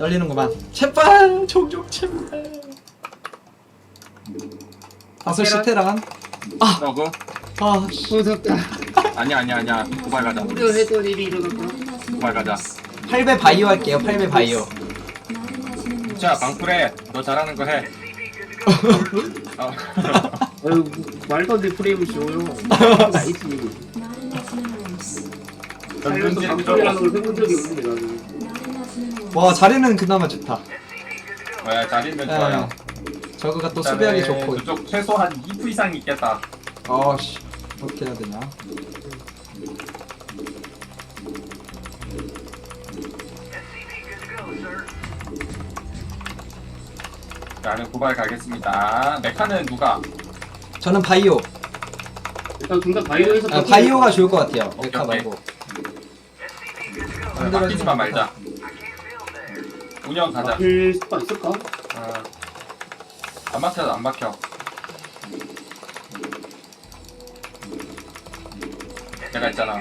떨리는구만. 제발 종종 제발. 다섯 시 테란. 아 씨. 무섭다. 아니야 아니야 아니야 고발 가자 우려했던 일이 일어났다. 고발 가자 8배 바이오 할게요. 8배 바이오. 자 방풀해 너 잘하는 거 해 어. 아유 말도 안 돼 프레임을. 나이지. 살면서 방송이라는 걸 해본 적이 없는데 나는. 와 자리는 그나마 좋다. 네, 자리는 좋아요 예. 저그가 또 수비하기 좋고. 그쪽 최소 한 2프 이상 있겠다 아씨 어떻게 해야 되냐? 나는 고발 가겠습니다 메카는 누가? 저는 바이오. 일단 둘 다 바이오에서 아, 바이오가 좋을 것 같아요. 오케이, 메카 오케이. 말고. 네, 맡기지만 말자 운영 가자 막힐 수가 있을까? 어. 안 막혀도 안 막혀 내가 있잖아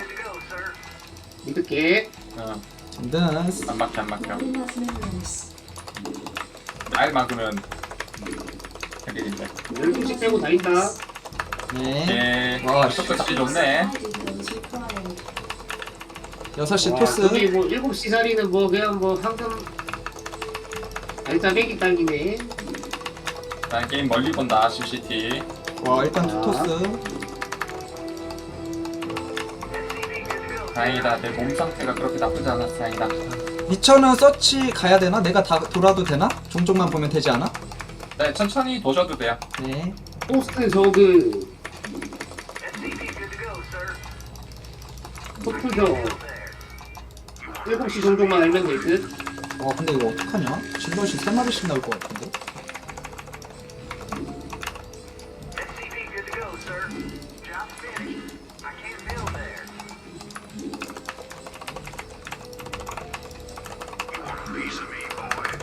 믿을게. 어. 안 막혀 안 막혀 날 막으면 해결인데 12시 빼고 다닌다. 네. 예 와, 속도 잡기 좋네 6시 와, 토스. 뭐 7시 자리는 뭐 그냥 뭐 항상 알짜배기 땅이네. 난 게임 멀리 본다 CCT 와 일단 투 아. 토스. 다행이다 내 몸 상태가 그렇게 나쁘지 않아서 다행이다 미천은 서치 가야 되나? 내가 다 돌아도 되나? 종종만 보면 되지 않아? 네 천천히 도셔도 돼요 네. 포스트 저그 토프저 7시 정도만 알면 될 듯. 와 근데 이거 어떡하냐? 질럿이 3마리씩 나올 것 같은데?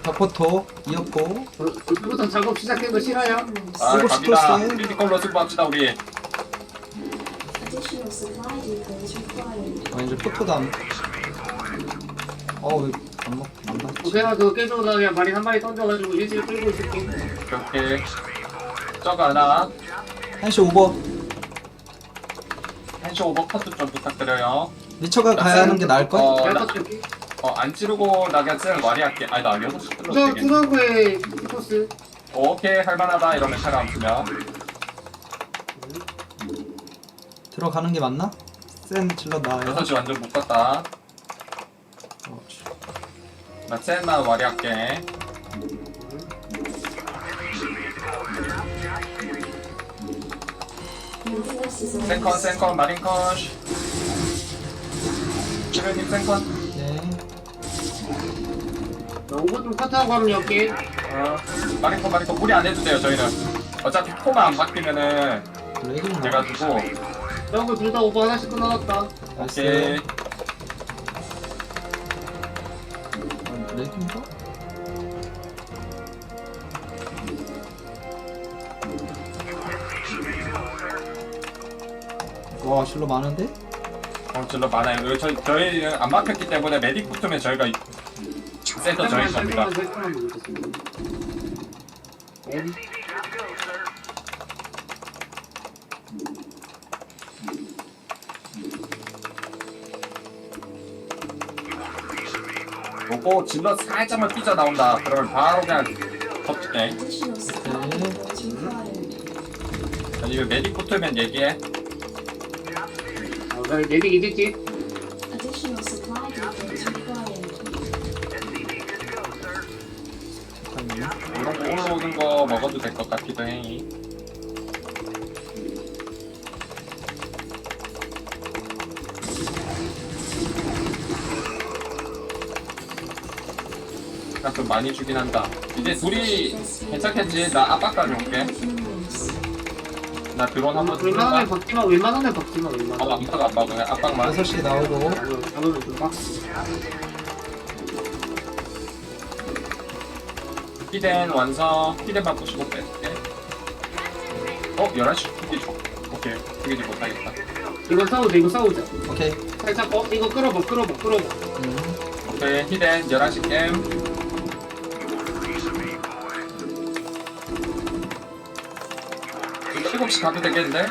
덕포토 이었고 어, 벌써부터 작업 시작된 거 싫어요? 아 갑니다. 크리티컬로 승부합시다 우리 Additional supply depots required. 아 이제 포토도 안 어왜 안 먹, 안 어, 받지? 그냥 그거 깨져나 그냥 마리 한 마리 던져가지고 일주일 끌고 있을게. 이렇게 저거 하나 1시 오버 한시 오버 커트 좀 부탁드려요 리처가 가야 하는 게 나을걸? 어, 내가 나, 떴을게. 어, 안 찌르고 나겠으면 말이 할게 아니 나 6시 끌러 투자, 되겠네 투자구의 포스. 오케이 할만하다 이러면 차가 안 쓰면 들어가는 게 맞나? 센 질럿 나와요 6시 완전 어, 씨. 나 셋만 와리 할게. 생컨 생컨 마린컨. 시베님 생컨. 네. 나 5분 좀 카트하고 하면 열게. 어, 마린컨 마린컨. 무리 안 해도 돼요 저희는. 어차피 코만 안 바뀌면은 블레이딩 돼가지고. 저거 둘다 오버 하나씩 끊어놨다. 오케이 레이딩인가? 와 실로 많은데? 어, 질러 많아요 여기 저희, 저희는 안 막혔기 때문에 메딕 붙으면 저희가 센터 저희 겁니다. M. 요거 질러 살짝만 삐져 나온다 그러면 바로 그냥 required. 아니 이거 메딕 붙으면 얘기해 아, 나 레디. 잠깐만요 이런 거 올라오는 거 먹어도 될 것 같기도 해 좀 많이 주긴 한다 이제 둘이 괜찮겠지? 나 압박 가져올게 Minerals. 나 드론 한번 웬만하면 뚫을까? 박지마, 웬만하면 어 웬만하면. 압박 압박 그냥 압박만 6시 나오고 나는 나는 좀 박. 히덴 완성 히덴만 부시고 뺄게 어? 11시 투기 줘 오케이 투기지 못하겠다 이거 싸우자, 이거 싸우자. 오케이 살짝 어, 이거 끌어봐, 끌어봐, 끌어봐. 음. 오케이 히덴 11시 게임 7시 가도 되겠는데?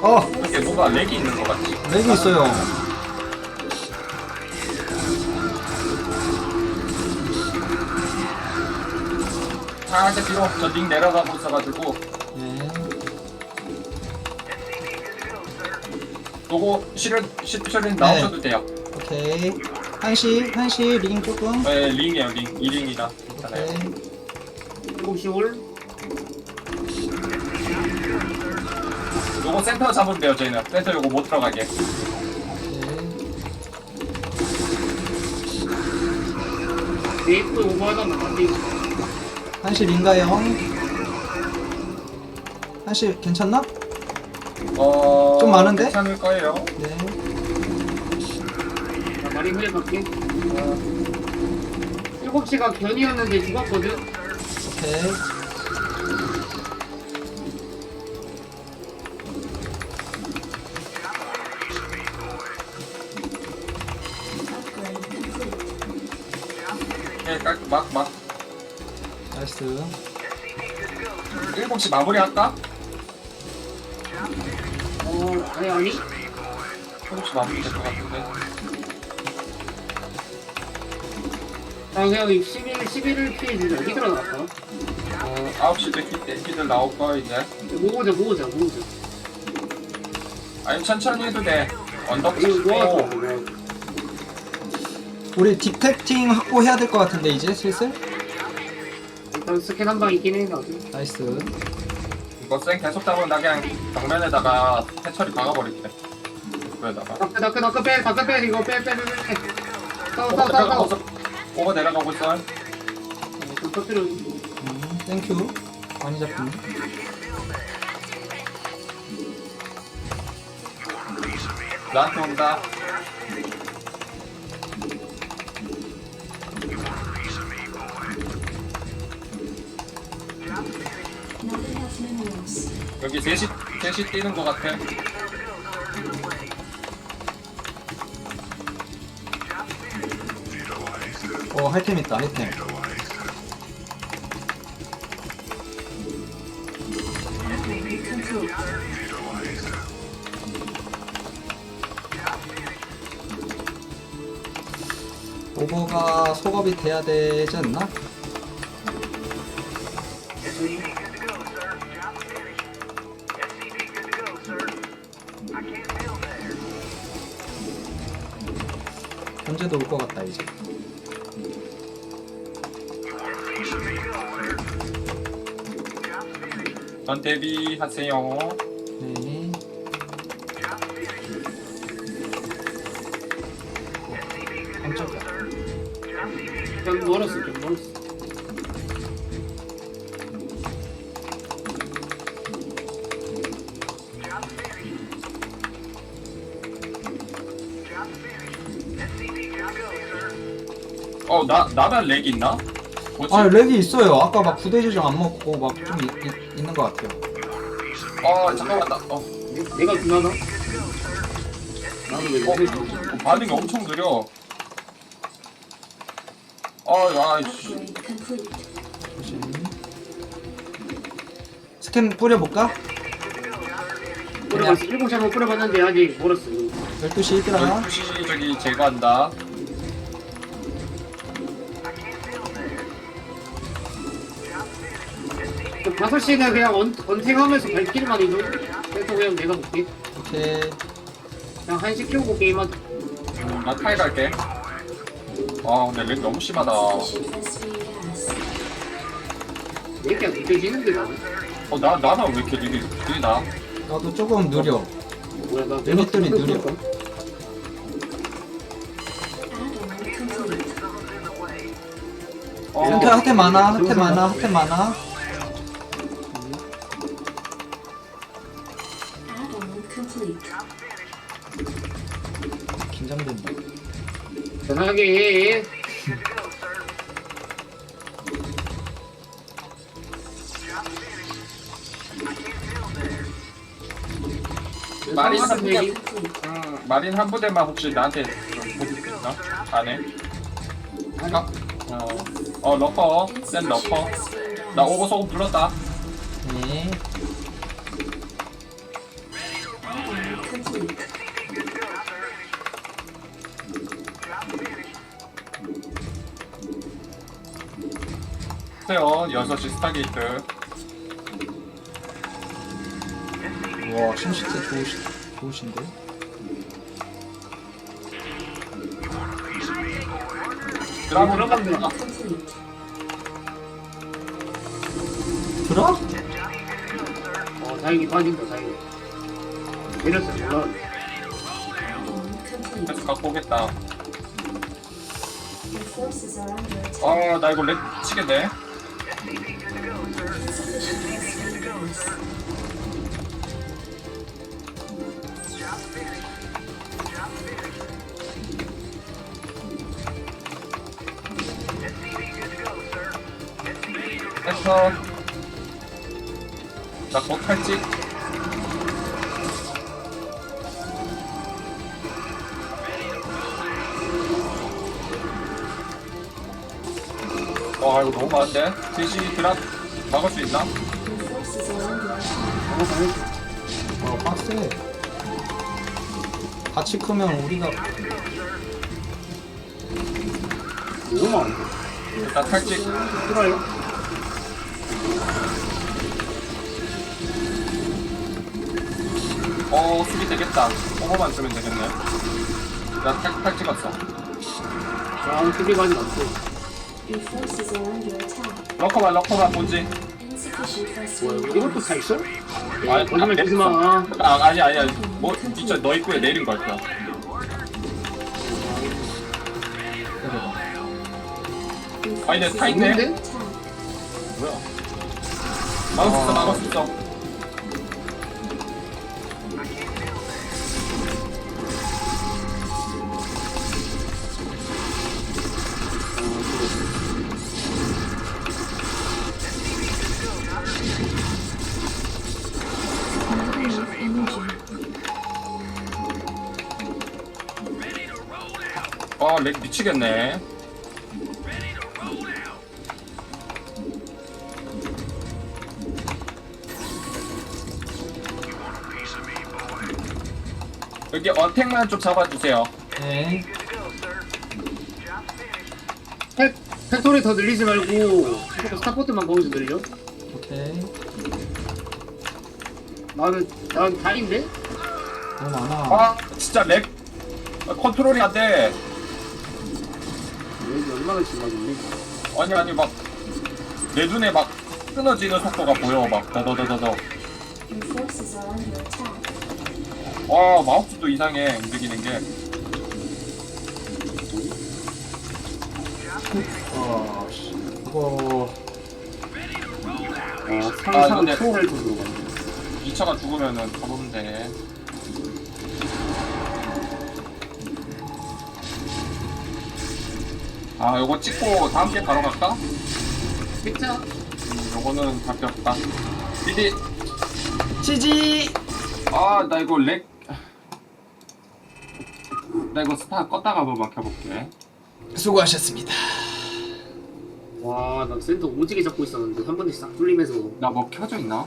어 이게 뭔가 렉이 있는 것 같지? 렉이 있어요 살짝 뒤로 저링 내려가고 있어가지고 네 요거 실은 실은 나오셔도 돼요. 오케이 한시 한시 링 조금 네, 링이에요 링. 2링이다. 괜찮아요. 오케이 7시 올 요거 센터 잡으면 돼요 저희는. 센터 요거 못 들어가게. 오케이 네이프 한시 링가요 한시 괜찮나? 어. 좀 많은데? 괜찮을 거예요. 네 후에 갈게 어, 7시가 견이었는데 죽었거든 오케이 complete. 네, 깔- 막 막. 나이스 7시 마무리할까? 어 아니 아니 7시 마무리 될 것 같은데. 아 그냥 11, 11을 피해 주자 어디 들어갔어? 어, 9시 때 키- 키들 나올 거 이제. 모으자 모으자 모으자 아니 천천히 해도 돼. 언덕 이거 모아서 찍고. 우리 디텍팅 확보해야 될 것 같은데 이제 슬슬 일단 스캔 한 방 있긴 해 나도 나이스 이거 쌩 계속 잡으면 나 그냥 정면에다가 해처리 박아버릴게. 그에다가. 다크 다크 다크 빼 다크 빼 이거 빼빼빼빼 싸워 싸워 싸워 싸워 오버 내려가고 있어. 좀 터뜨려 음, 땡큐 많이 잡히네 나한테 온다. 여기 셋이 셋이 뛰는 것 같아. 어 할템 있다 할템. 오버가 속업이 돼야 되지 않나? 언제도 올 것 같다 이제 전 대비하세요. 네 깜짝이야 좀 멀었어 좀 멀었어 어, 나 나만 렉 있나? 뭐지? 아 렉이 있어요 아까 막 부대 지정 안 먹고 막 좀 있는 것 같아요 어, 잠깐만 나. 어, 내- 내가 누나나? 나도 왜 어, 이렇게 어, 반응이 엄청 느려. 어, 야, 씨. 스캔 뿌려볼까? 뿌려봤어 일곱 시 한번 뿌려봤는데 아직 멀었어 이거. 12시 있더라 12시 저기 제거한다. 그 5시는 그냥 언, 언탱하면서 발길만 해도 그래서 그냥 내가 볼게 오케이 그냥 한시 키우고 게임하자 음, 나 타이 갈게. 아, 근데 렉 너무 심하다. 왜 이렇게 안 느껴지는데 나는 어, 나 나만 왜 이렇게 렉이 느리나? 나도 조금 느려 뭐야 나 얘네들이 느려. 어, 센터 핫템 많아 핫템 많아 핫템 많아 상관없는 상관- 얘기. Complete. 음, 마린 한 부대만 혹시 나한테 좀 보여줄게. 있어 안에 아, 어, 어 러커 센 phosphine 나. 오버 소금 불렀다 네. 세요 6시 스타게이트 와, 신시트 좋으시, 좋으신데? 드라마? Complete. 들어? 어 다행히 빠진다 다행히 내렸어 몰라. 계속 갖고 오겠다. 어나 이거 렉 치겠네 Insufficient phosphine gas. 했어 나곧 탈지 와 이거 너무 많은데? 제시 드랍 막을 수 있나? 어 빡세. 같이 크면 우리가 너무 많은데? 일단 탈지. 들어요. 어 수비 되겠다. 오버만 쓰면 되겠네. 나 탈 탈 찍었어. 자 수비가 아직 없어 Your forces are under attack. 럭커만 럭커만 본지 Insufficient 뭐야 phosphine 이것도. 다 있어? 아니, 거짓말 안 치지 마 아 아니 아니 아니 뭐 진짜 너 입구에 내린 때려봐. Your 아니, 근데 forces 다 are 있네? under attack. 뭐야 막을 수 있어 막을 수 있어 아렉 미치겠네 여기 어택만 좀 잡아주세요 네. 팩, 팩토리 더 늘리지 말고 스타포트만 거기서 늘려 오케이. 나는 난 다인데? 너무 많아. 아 진짜 렉 아, 컨트롤이 안 돼 여기 얼마나 심하겠니? 아니 아니 막 내 눈에 막 끊어지는 속도가 보여 막 더더더더더 Your forces are under attack. 와 마우스도 이상해 움직이는 게 어, 씨. 이거, 아 아, 상상 근데- 초월 정도 가네 2차가 죽으면은 가보면 되네 아 요거 찍고 다음 게 바로 갈까? 진짜? 음, 요거는 답이 없다 비디 지지! 아나 이거 렉 나 이거 스타 껐다가 한번 켜볼게 수고하셨습니다. 와 나 센터 오지게 잡고 있었는데 한 번에 싹 뚫리면서 나 뭐 켜져 있나?